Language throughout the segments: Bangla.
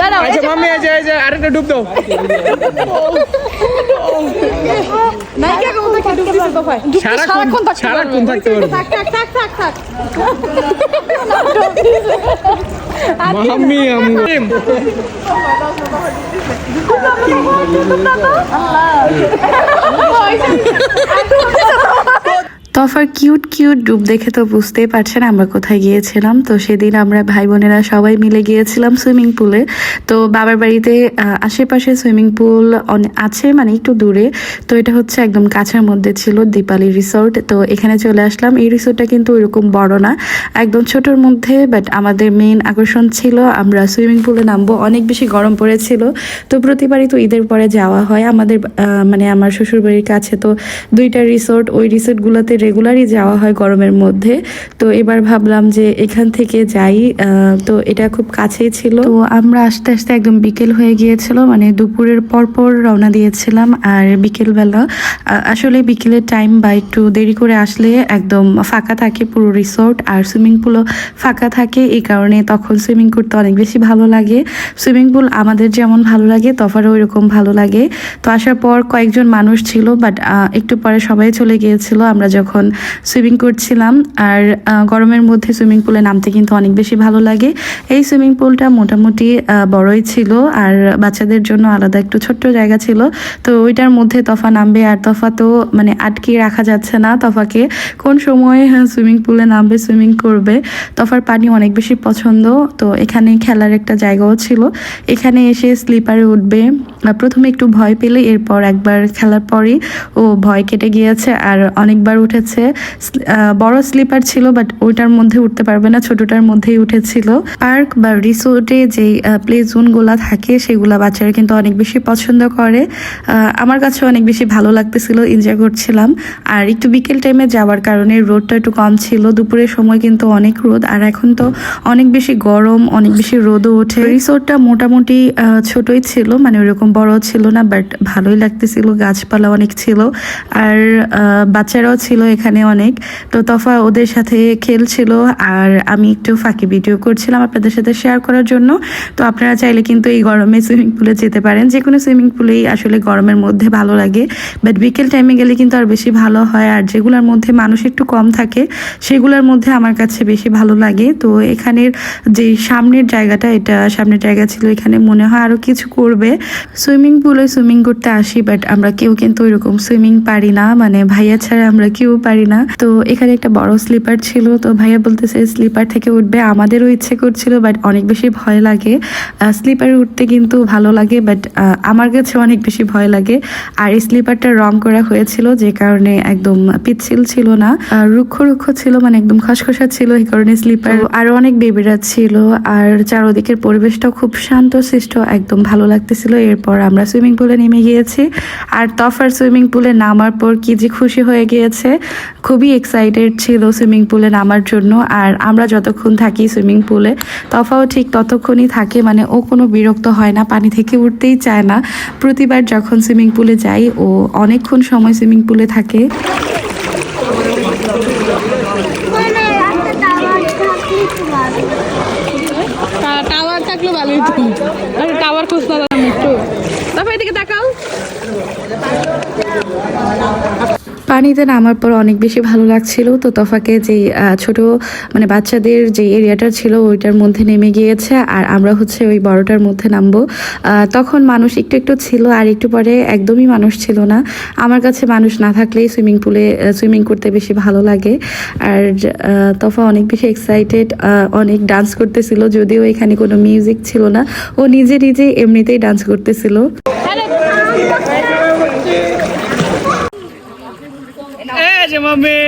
দাঁড়াও আচ্ছা মাম্মি এই যে এই যে আরেকটা ডুব দাও। নায়িকা কেমন থাকে ডুব দিছে তো ভাই। সারাক্ষণ সারাক্ষণ থাকতে পারব। থাক থাক থাক থাক থাক। মাম্মি আমি তফার কিউট কিউট ডুব দেখে তো বুঝতেই পারছেন আমরা কোথায় গিয়েছিলাম। তো সেদিন আমরা ভাই বোনেরা সবাই মিলে গিয়েছিলাম সুইমিং পুলে। তো বাবার বাড়িতে আশেপাশে সুইমিং পুল আছে মানে একটু দূরে। তো এটা হচ্ছে একদম কাছের মধ্যে ছিল দীপালি রিসোর্ট। তো এখানে চলে আসলাম। এই রিসোর্টটা কিন্তু ওইরকম বড় না, একদম ছোটোর মধ্যে, বাট আমাদের মেন আকর্ষণ ছিল আমরা সুইমিং পুলে নামবো। অনেক বেশি গরম পড়েছিল। তো প্রতিবারই তো ঈদের পরে যাওয়া হয়। আমাদের মানে আমার শ্বশুরবাড়ির কাছে তো দুইটা রিসোর্ট, ওই রিসোর্টগুলোতে রেগুলারই যাওয়া হয় গরমের মধ্যে। তো এবার ভাবলাম যে এখান থেকে যাই তো এটা খুব কাছেই ছিল। তো আমরা আস্তে আস্তে একদম বিকেল হয়ে গিয়েছিল মানে দুপুরের পর পর রওনা দিয়েছিলাম। আর বিকেলবেলা আসলে বিকেলের টাইম বা একটু দেরি করে আসলে একদম ফাঁকা থাকে পুরো রিসোর্ট আর সুইমিং পুলও ফাঁকা থাকে। এই কারণে তখন সুইমিং করতে অনেক বেশি ভালো লাগে। সুইমিং পুল আমাদের যেমন ভালো লাগে, তফারও ওইরকম ভালো লাগে। তো আসার পর কয়েকজন মানুষ ছিল বাট একটু পরে সবাই চলে গিয়েছিল। আমরা যখন সুইমিং করছিলাম আর গরমের মধ্যে সুইমিং পুলে নামতে কিন্তু অনেক বেশি ভালো লাগে। এই সুইমিং পুলটা মোটামুটি বড়ই ছিল আর বাচ্চাদের জন্য আলাদা একটু ছোট্ট জায়গা ছিল। তো ওইটার মধ্যে তফা নামবে আর তফা তো মানে আটকে রাখা যাচ্ছে না তফাকে। কোন সময় সুইমিং পুলে নামবে, সুইমিং করবে, তফার পানি অনেক বেশি পছন্দ। তো এখানে খেলার একটা জায়গাও ছিল। এখানে এসে স্লিপারে উঠবে। প্রথমে একটু ভয় পেলে, এরপর একবার খেলার পরই ও ভয় কেটে গিয়েছে আর অনেকবার উঠেছে। আহ, বড় স্লিপার ছিল বাট ওইটার মধ্যে উঠতে পারবে না ছোটটার মধ্যেই উঠেছিল। পার্ক বা রিসোর্টে যে প্লে জোনগুলো থাকে সেগুলা বাচ্চারা কিন্তু অনেক বেশি পছন্দ করে। আমার কাছে অনেক বেশি ভালো লাগতেছিল এনজয় করছিলাম। আর একটু বিকেল টাইমে যাওয়ার কারণে রোদটা একটু কম ছিল। দুপুরের সময় কিন্তু অনেক রোদ আর এখন তো অনেক বেশি গরম অনেক বেশি রোদও ওঠে। রিসোর্টটা মোটামুটি ছোটই ছিল মানে ওরকম বড় ছিল না বাট ভালোই লাগতেছিল গাছপালা অনেক ছিল। আর বাচ্চারাও ছিল এখানে অনেক। তো তফা ওদের সাথে খেলছিল আর আমি একটু ফাঁকি ভিডিও করছিলাম আপনাদের সাথে শেয়ার করার জন্য। তো আপনারা চাইলে কিন্তু এই গরমে সুইমিং পুলে যেতে পারেন। যে কোনো সুইমিং পুলেই আসলে গরমের মধ্যে ভালো লাগে। বাট বিকেল টাইমে গেলে কিন্তু আর বেশি ভালো হয়। আর যেগুলোর মধ্যে মানুষ একটু কম থাকে, সেগুলোর মধ্যে আমার কাছে বেশি ভালো লাগে। তো এখানের যে সামনের জায়গাটা, এটা সামনের জায়গা ছিল এখানে মনে হয় আরও কিছু করবে। সুইমিং পুলে সুইমিং করতে আসি বাট আমরা কেউ কিন্তু ওইরকম সুইমিং পারি না। মানে ভাইয়া ছাড়া আমরা কেউ পারি না। তো এখানে একটা বড় স্লিপার ছিল। তো ভাইয়া বলতেছে স্লিপার থেকে উঠবে। আমাদেরও ইচ্ছে করছিল বাট অনেক বেশি ভয় লাগে। স্লিপারে উঠতে কিন্তু ভালো লাগে বাট আমার কাছে অনেক বেশি ভয় লাগে। আর এই স্লিপারটা রং করা হয়েছিল যে কারণে একদম পিচ্ছিল ছিল না। রুক্ষ রুক্ষ ছিল মানে একদম খসখসা ছিল। এই কারণে স্লিপার আরও অনেক বেবিরা ছিল। আর চারোদিকের পরিবেশটাও খুব শান্ত সৃষ্ট একদম ভালো লাগতেছিল। এরপর আমরা সুইমিং পুলে নেমে গিয়েছি। আর তফার সুইমিং পুলে নামার পর কি যে খুশি হয়ে গিয়েছে খুবই এক্সাইটেড ছিল সুইমিং পুলে নামার জন্য আর আমরা যতক্ষণ থাকি সুইমিং পুলে তফাও ঠিক ততক্ষণই থাকে মানে ও কোনো বিরক্ত হয় না, পানি থেকে উঠতেই চায় না। প্রতিবার যখন সুইমিং পুলে যাই, ও অনেকক্ষণ সময় সুইমিং পুলে থাকে। টাওয়ার থাকলে ভালোই তো টাওয়ার খোঁজ না একটু। তারপর এদিকে তাকাও। পানিতে নামার পর অনেক বেশি ভালো লাগছিল। তো তফাকে যে ছোট মানে বাচ্চাদের যে এরিয়াটা ছিল ওইটার মধ্যে নেমে গিয়েছে আর আমরা হচ্ছে ওই বড়টার মধ্যে নামবো। তখন মানুষ একটু একটু ছিল আর একটু পরে একদমই মানুষ ছিল না। আমার কাছে মানুষ না থাকলেই সুইমিং পুলে সুইমিং করতে বেশি ভালো লাগে। আর তফা অনেক বেশি এক্সাইটেড অনেক ডান্স করতেছিল যদিও এখানে কোনো মিউজিক ছিল না। ও নিজে নিজে এমনিতেই ডান্স করতেছিল। এই যে মাম্মি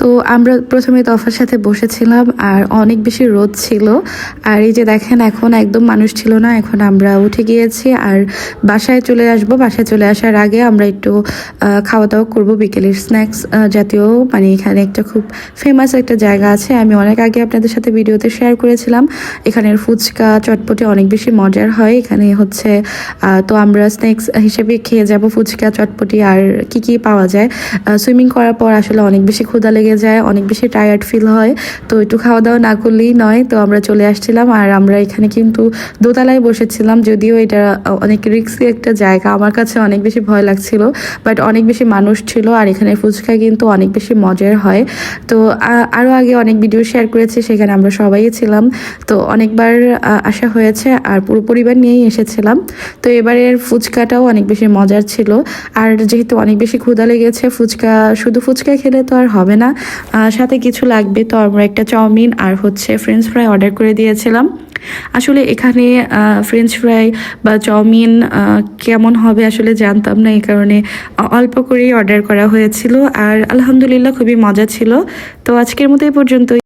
তো আমরা প্রথমে তফার সাথে বসেছিলাম আর অনেক বেশি রোদ ছিল। আর এই যে দেখেন, এখন একদম মানুষ ছিল না, এখন আমরা উঠে গিয়েছি আর বাসায় চলে আসব। বাসায় চলে আসার আগে আমরা একটু খাওয়া দাওয়া করব, বিকেলের স্ন্যাক্স জাতীয় মানে এখানে একটা খুব ফেমাস একটা জায়গা আছে। আমি অনেক আগে আপনাদের সাথে ভিডিওতে শেয়ার করেছিলাম। এখানের ফুচকা, চটপটি অনেক বেশি মজার হয়। এখানে হচ্ছে তো আমরা স্ন্যাক্স হিসেবে খেয়ে যাব ফুচকা, চটপটি আর কি কি পাওয়া যায়। সুইমিং করার পর আসলে অনেক বেশি ক্ষুধা লেগে লেগে যায়, অনেক বেশি টায়ার্ড ফিল হয়। তো একটু খাওয়া দাওয়া না করলেই নয়। তো আমরা চলে আসছিলাম আর আমরা এখানে কিন্তু দোতলায় বসেছিলাম। যদিও এটা অনেক রিস্কি একটা জায়গা। আমার কাছে অনেক বেশি ভয় লাগছিল বাট অনেক বেশি মানুষ ছিল আর এখানে ফুচকা কিন্তু অনেক বেশি মজার হয়। তো আরও আগে অনেক ভিডিও শেয়ার করেছি, সেখানে আমরা সবাই ছিলাম। তো অনেকবার আসা হয়েছে আর পুরো পরিবার নিয়েই এসেছিলাম। তো এবারের ফুচকাটাও অনেক বেশি মজার ছিল। আর যেহেতু অনেক বেশি ক্ষুধা লেগেছে, ফুচকা, শুধু ফুচকা খেলে তো আর হবে না। সাথে কিছু লাগবে। তো আমরা একটা চাউমিন আর হচ্ছে ফ্রেঞ্চ ফ্রাই অর্ডার করে দিয়েছিলাম। আসলে এখানে ফ্রেঞ্চ ফ্রাই বা চাউমিন কেমন হবে আসলে জানতাম না, এই কারণে অল্প করেই অর্ডার করা হয়েছিল। আর আলহামদুলিল্লাহ খুবই মজা ছিল। তো আজকের মতো এই পর্যন্ত